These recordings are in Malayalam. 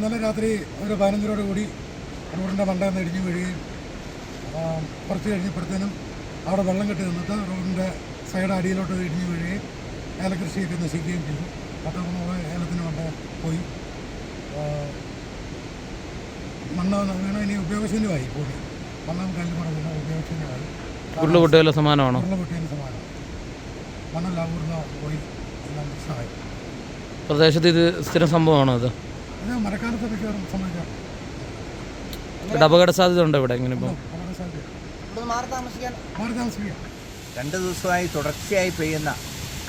ഇന്നലെ രാത്രി ഒരു പതിനഞ്ചരോട് കൂടി റോഡിന്റെ മണ്ടയിൽ ഇടിഞ്ഞു വീഴുകയും കുറച്ച് കഴിഞ്ഞപ്പോഴത്തേനും അവിടെ വെള്ളം കെട്ടി നിന്നിട്ട് റോഡിന്റെ സൈഡ് അടിയിലോട്ട് ഇടിഞ്ഞു വീഴുകയും ഏലകൃഷിയൊക്കെ നശിക്കുകയും ചെയ്തു. പത്ത് മൂന്ന് ഏലത്തിന് മണ്ട പോയി. മണ്ണ് വീണ ഇനി ഉപയോഗശൂന്യമായി കൂടി മണ്ണും കല്ലും കൂടെ വീണ ഉപയോഗശൂന്യമായി. ഉരുളുപൊട്ടിയാലും സമാനമാണ്? സമാനമാണോ സമാനമാണ് സമാനം. മണ്ണെല്ലാം ഊർന്ന പോയി. എല്ലാം പ്രശ്നമായി പ്രദേശത്ത് ഇത് സ്ഥിരം സംഭവമാണോ ഇത് ഇത് മഴക്കാലത്ത് മിക്കവാറും സംഭവിക്കാം ഇവിടെ അപകട സാധ്യത ഉണ്ടോ ഇവിടെ എങ്ങനെ ഇപ്പം? അപകട സാധ്യത. മാറി രണ്ട് ദിവസമായി തുടർച്ചയായി പെയ്യുന്ന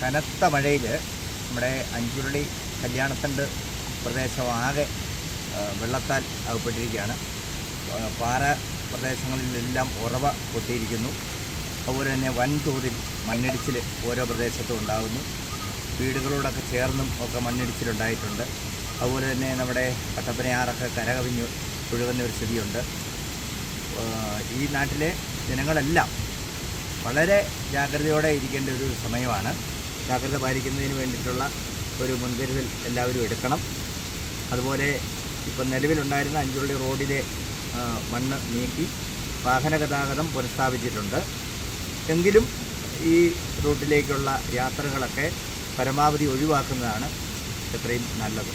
കനത്ത മഴയിൽ നമ്മുടെ അഞ്ചുരുളി കല്യാണത്തണ്ട് പ്രദേശമാകെ വെള്ളത്താൽ അകപ്പെട്ടിരിക്കുകയാണ്. ആ, പാറ പ്രദേശങ്ങളിലെല്ലാം ഉറവ പൊട്ടിയിരിക്കുന്നു. അതുപോലെ തന്നെ വൻതോതിൽ മണ്ണിടിച്ചിൽ ഓരോ പ്രദേശത്തും ഉണ്ടാകുന്നു. വീടുകളോടൊക്കെ ചേർന്നും ഒക്കെ മണ്ണിടിച്ചിലുണ്ടായിട്ടുണ്ട്. അതുപോലെ തന്നെ നമ്മുടെ കട്ടപ്പനയാറൊക്കെ കരകവിഞ്ഞ് ഒഴുകുന്ന ഒരു സ്ഥിതിയുണ്ട്. ഈ നാട്ടിലെ ജനങ്ങളെല്ലാം വളരെ ജാഗ്രതയോടെ ഇരിക്കേണ്ട ഒരു സമയമാണ്. ജാഗ്രത പാലിക്കുന്നതിന് വേണ്ടിയിട്ടുള്ള ഒരു മുൻകരുതൽ എല്ലാവരും എടുക്കണം. അതുപോലെ ഇപ്പം നിലവിലുണ്ടായിരുന്ന അഞ്ചുള്ളി റോഡിലെ മണ്ണ് നീക്കി വാഹന ഗതാഗതം പുനഃസ്ഥാപിച്ചിട്ടുണ്ട്. എങ്കിലും ഈ റൂട്ടിലേക്കുള്ള യാത്രകളൊക്കെ പരമാവധി ഒഴിവാക്കുന്നതാണ് എത്രയും നല്ലത്.